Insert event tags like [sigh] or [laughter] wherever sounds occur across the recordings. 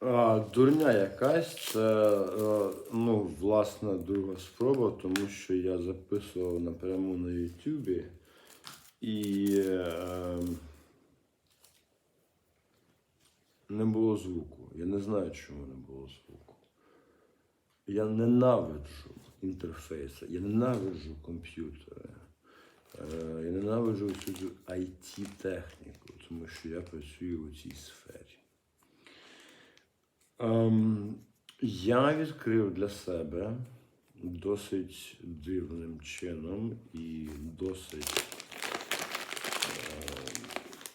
Дурня якась, це е, ну, власне друга спроба, тому що я записував напряму на Ютубі і е, не було звуку. Я не знаю, чому не було звуку. Я ненавиджу інтерфейси, я ненавиджу комп'ютери. Е, Я ненавиджу цю IT-техніку, тому що я працюю у цій сфері. Ем, я відкрив для себе досить дивним чином і досить е,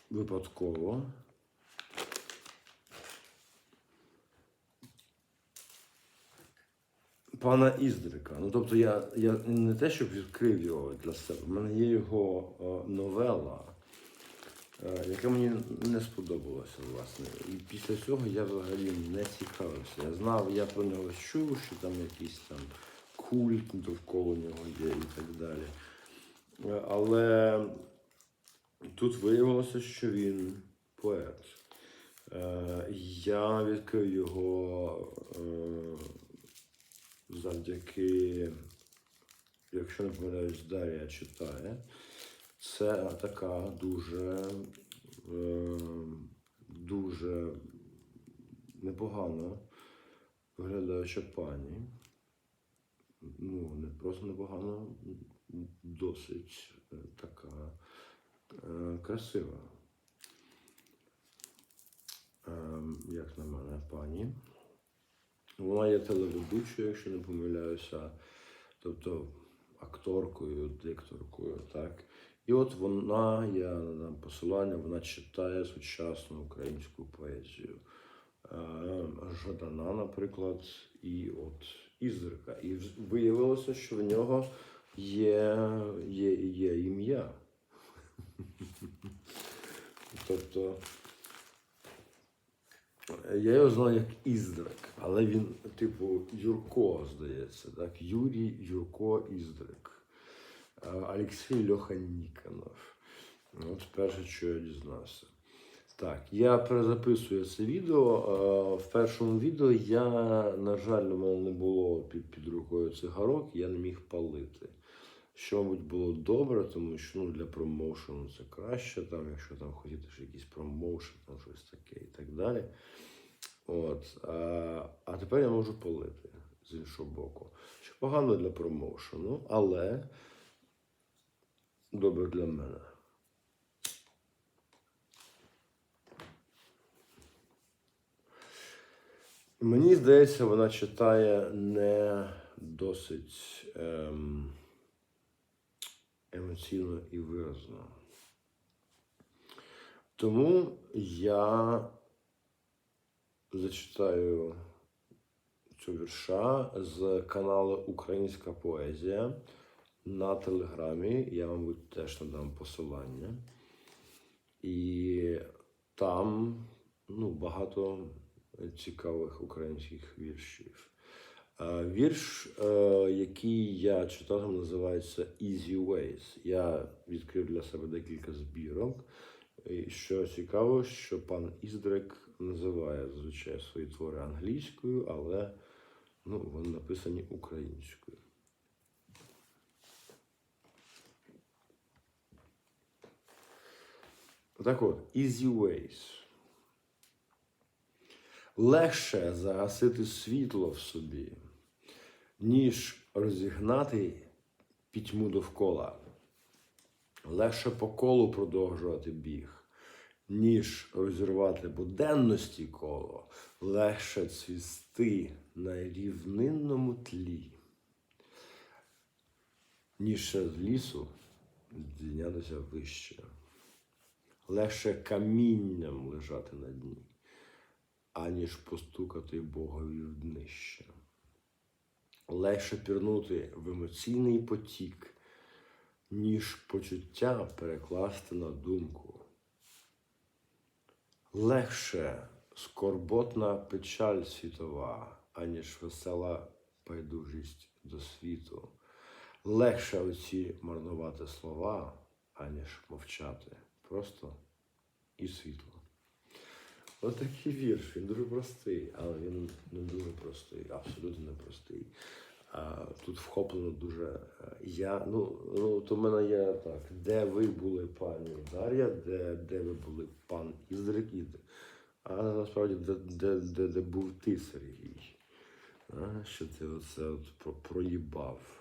випадково. Пана Іздрика. Ну, тобто я, я не те, щоб відкрив його для себе. У мене є його е, новела, е, яка мені не сподобалася, власне. І після цього я взагалі не цікавився. Я знав, я про нього чув, що там якийсь там культ довкола нього є і так далі. Е, Але тут виявилося, що він поет. Е, Я відкрив його е, завдяки, якщо не помиляюсь, Дар'я читає. Це така дуже, е, дуже непогано виглядаюча пані. Ну, не просто непогано, досить е, така е, красива. Як на мене, пані. Вона є телеведучою, якщо не помиляюся, тобто акторкою, дикторкою, так. І от вона, я надам посилання, вона читає сучасну українську поезію. Е, Жадана, наприклад, і от Ізрика. І виявилося, що в нього є, є, є ім'я. [laughs] Тобто я його знаю як Іздрик, але він, типу, Юрко, здається, так? Юрій Юрко Іздрик. Олексій Льоха Ніконов. От перше, що я дізнався. Так, я перезаписую це відео. В першому відео я, на жаль, у мене не було під, під рукою цигарок, я не міг палити. Що, мабуть, було добре, тому що ну, для промоушену це краще, там, якщо там хотіти ж якийсь промоушен, там щось таке і так далі. От, а, а тепер я можу палити з іншого боку. Що погано для промоушену, але добре для мене. Мені здається, вона читає не досить ем, емоційно і виразно. Тому я зачитаю цю вірша з каналу Українська поезія на телеграмі. Я, мабуть, теж надам посилання. І там ну, багато цікавих українських віршів. Е, Вірш, е, який я читав, називається Easy Ways. Я відкрив для себе декілька збірок. Що цікаво, що пан Іздрик називає зазвичай свої твори англійською, але ну, вони написані українською. Так от, Easy Ways. Легше загасити світло в собі, ніж розігнати пітьму довкола. Легше по колу продовжувати біг, ніж розірвати буденності коло, легше цвісти на рівнинному тлі, ніж ще з лісу здійнятися вище. Легше камінням лежати на дні, аніж постукати Богові в днище. Легше пірнути в емоційний потік, ніж почуття перекласти на думку. Легше скорботна печаль світова, аніж весела байдужість до світу. Легше оці марнувати слова, аніж мовчати. Просто і світло. От такий вірш. Він дуже простий, але він не дуже простий, абсолютно не простий. А, тут вхоплено дуже. е, Я, ну, ну, то в мене є так, де ви були пані Дар'я, де, де ви були пан Іздрик, а насправді де, де, де, де був ти, Сергій. А, що ти оце от проїбав.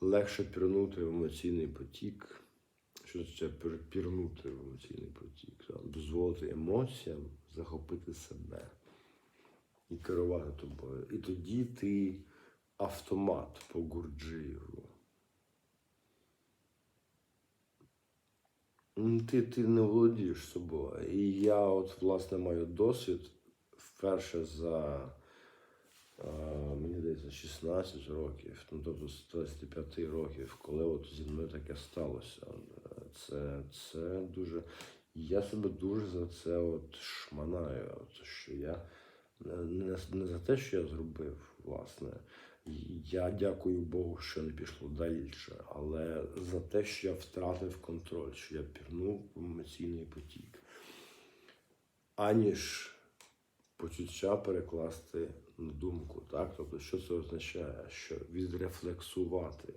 Легше пірнути в емоційний потік. Що це пірнути в емоційний потік? Дозволити емоціям захопити себе і керувати тобою. І тоді ти автомат по Гурджиєву. Ти, ти не володієш собою. І я, от, власне, маю досвід вперше за, мені здається, 16 років, ну тобто з 25 років, коли от зі мною таке сталося. Е, Це, це дуже. Я себе дуже за це от шманаю. От, що я не, не, не за те, що я зробив, власне. Я дякую Богу, що не пішло далі, але за те, що я втратив контроль, що я пірнув в емоційний потік, аніж почуття перекласти думку. Так? Тобто, що це означає? Що відрефлексувати,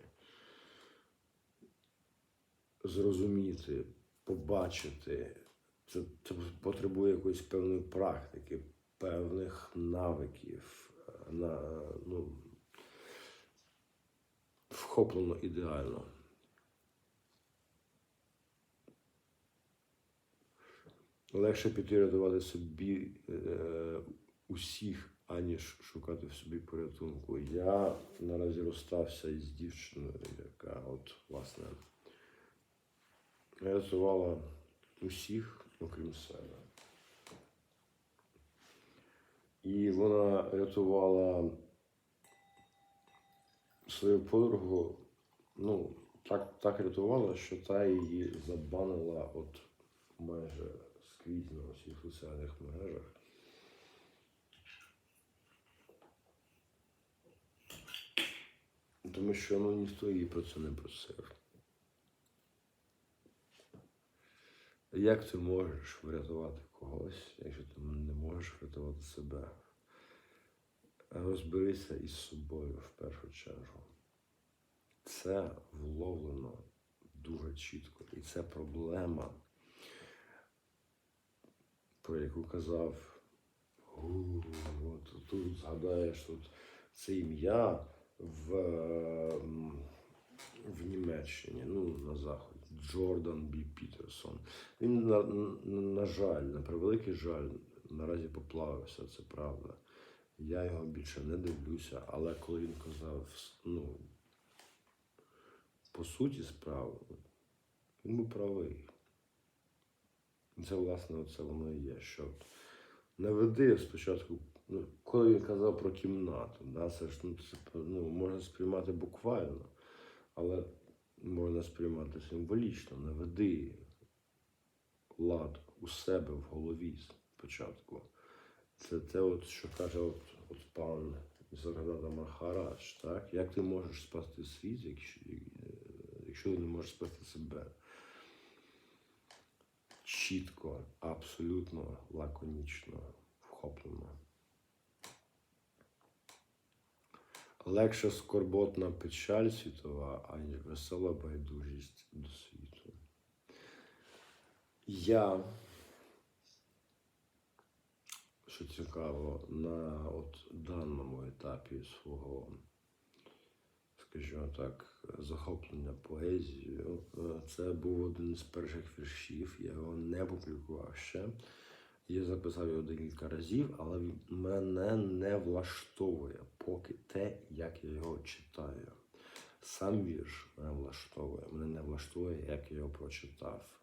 зрозуміти, побачити, це, це потребує якоїсь певної практики, певних навиків. е, На, ну, вхоплено ідеально. Легше піти собі е, усіх, аніж шукати в собі порятунку. Я наразі розстався із дівчиною, яка от, власне, рятувала усіх, окрім себе. І вона рятувала свою подругу, ну, так, так рятувала, що та її забанила от майже скрізь на всіх соціальних мережах. Тому що ну, ніхто її про це не просив. Як ти можеш врятувати когось, якщо ти не можеш врятувати себе? Розберися із собою в першу чергу. Це вловлено дуже чітко. І це проблема, про яку казав. Тут згадаєш тут це ім'я в, в Німеччині, ну на Заході. Джордан Бі Пітерсон. Він, на, на, жаль, на превеликий жаль, наразі поплавився, це правда. Я його більше не дивлюся, але коли він казав, ну, по суті справи, він був правий. Це, власне, це воно і є. Що не веди спочатку, ну, коли він казав про кімнату, да, це ж ну, це, ну, можна сприймати буквально, але можна сприймати символічно. Не веди лад у себе в голові спочатку. Це те, от, що каже от, от пан Саргадата Махарадж, так? Як ти можеш спасти світ, якщо, якщо ти не можеш спасти себе? Чітко, абсолютно лаконічно, вхоплено. Легше скорботна печаль світова, аніж весела байдужість до світу. Я що цікаво, на от даному етапі свого, скажімо так, захоплення поезією, е, це був один з перших віршів, я його не публікував ще. Я записав його декілька разів, але мене не влаштовує поки те, як я його читаю. Сам вірш мене влаштовує, мене не влаштовує, як я його прочитав.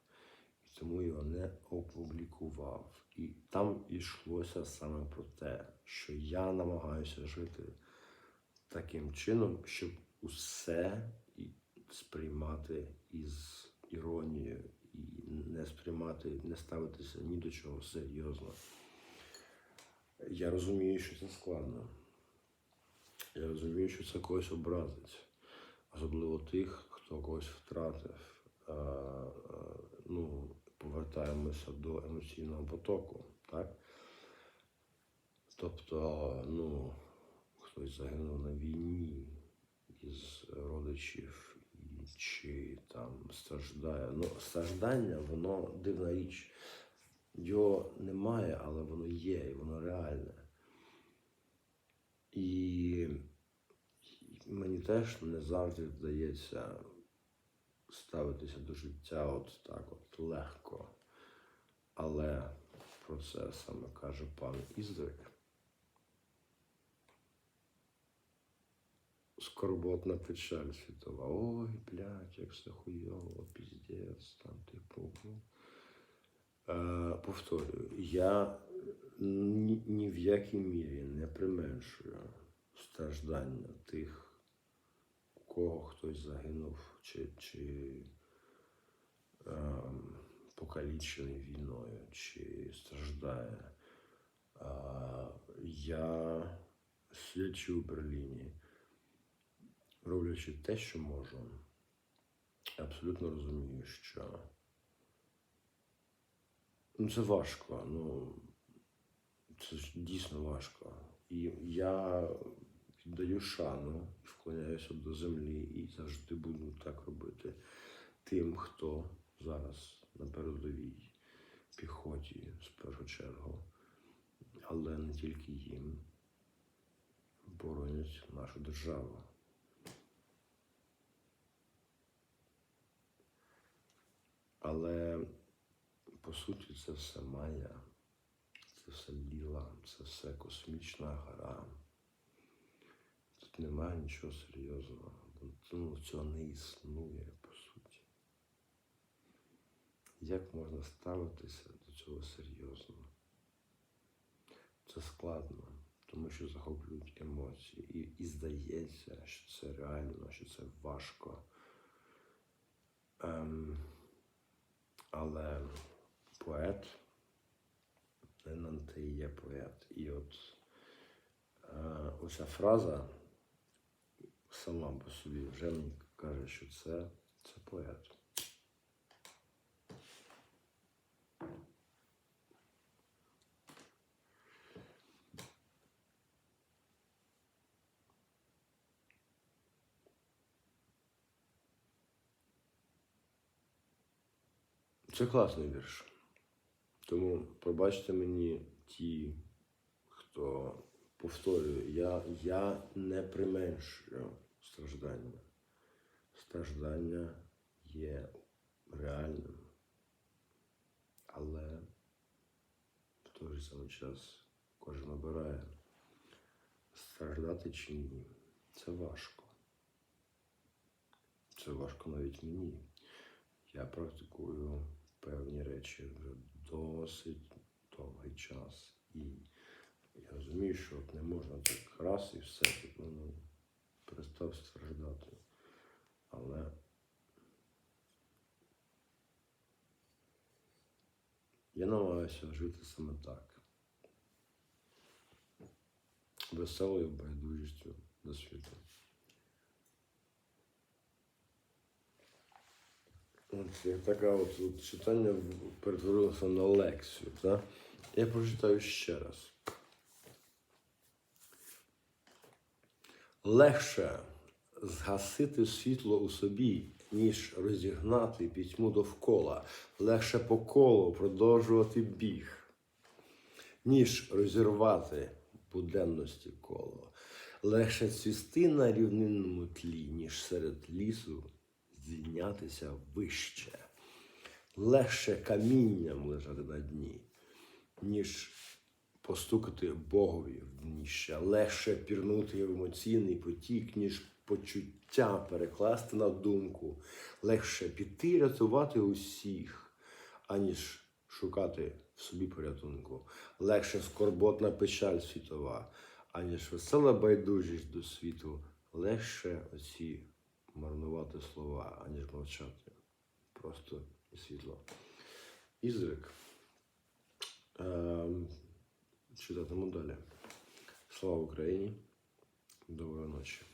І тому його не опублікував. І там йшлося саме про те, що я намагаюся жити таким чином, щоб усе сприймати із іронією і не сприймати, не ставитися ні до чого серйозно. Я розумію, що це складно. Я розумію, що це когось образить. особливо тих, хто когось втратив. Ну, повертаємося до емоційного потоку, так? Тобто, ну, хтось загинув на війні із родичів, чи там страждає. Ну, страждання, воно дивна річ. Його немає, але воно є, і воно реальне. І мені теж не завжди вдається ставитися до життя от так от легко. Але про це саме каже пан Іздрик. Скорботна печаль світова. Ой, блядь, як все хуйово, піздець, там, типу. ну. Повторюю, я ні, ні в якій мірі не применшую страждання тих, кого хтось загинув чи, чи ем, покалічений війною, чи страждає. А, я сидячи у Берліні, роблячи те, що можу, абсолютно розумію, що ну, це важко. Ну, це ж дійсно важко. І я віддаю шану і вклоняюся до землі і завжди буду так робити тим, хто зараз на передовій піхоті з першу чергу, але не тільки їм боронять нашу державу. Але по суті це все майя, це все ліла, це все космічна гра. Тут немає нічого серйозного. Ну, цього не існує, по суті. Як можна ставитися до цього серйозно? Це складно, тому що захоплюють емоції. І, і здається, що це реально, що це важко. Ем, але поет, Леннон, ти і є поет. І от е, оця фраза сама по собі вже мені каже, що це, це поет. Це класний вірш. Тому пробачте мені ті, хто повторює, я, я не применшую страждання. Страждання є реальним. Але в той же самий час кожен обирає страждати чи ні. Це важко. Це важко навіть мені. Я практикую певні речі вже досить довгий час. І я розумію, що от не можна так раз і все, типу, ну, перестав страждати. Але я намагаюся жити саме так. Веселою байдужістю до світу. От як така от, от читання перетворилося на лекцію. Так? Я прочитаю ще раз. Легше згасити світло у собі, ніж розігнати пітьму довкола. Легше по колу продовжувати біг, ніж розірвати буденності коло. Легше цвісти на рівнинному тлі, ніж серед лісу здійнятися вище. Легше камінням лежати на дні, ніж постукати Богові в дніще. Легше пірнути в емоційний потік, ніж почуття перекласти на думку. Легше піти рятувати усіх, аніж шукати в собі порятунку. Легше скорботна печаль світова, аніж весела байдужість до світу. Легше оці марнувати слова, аніж мовчати. Просто і світло. Ізрик. Ем, читатиму далі. Слава Україні. Доброї ночі.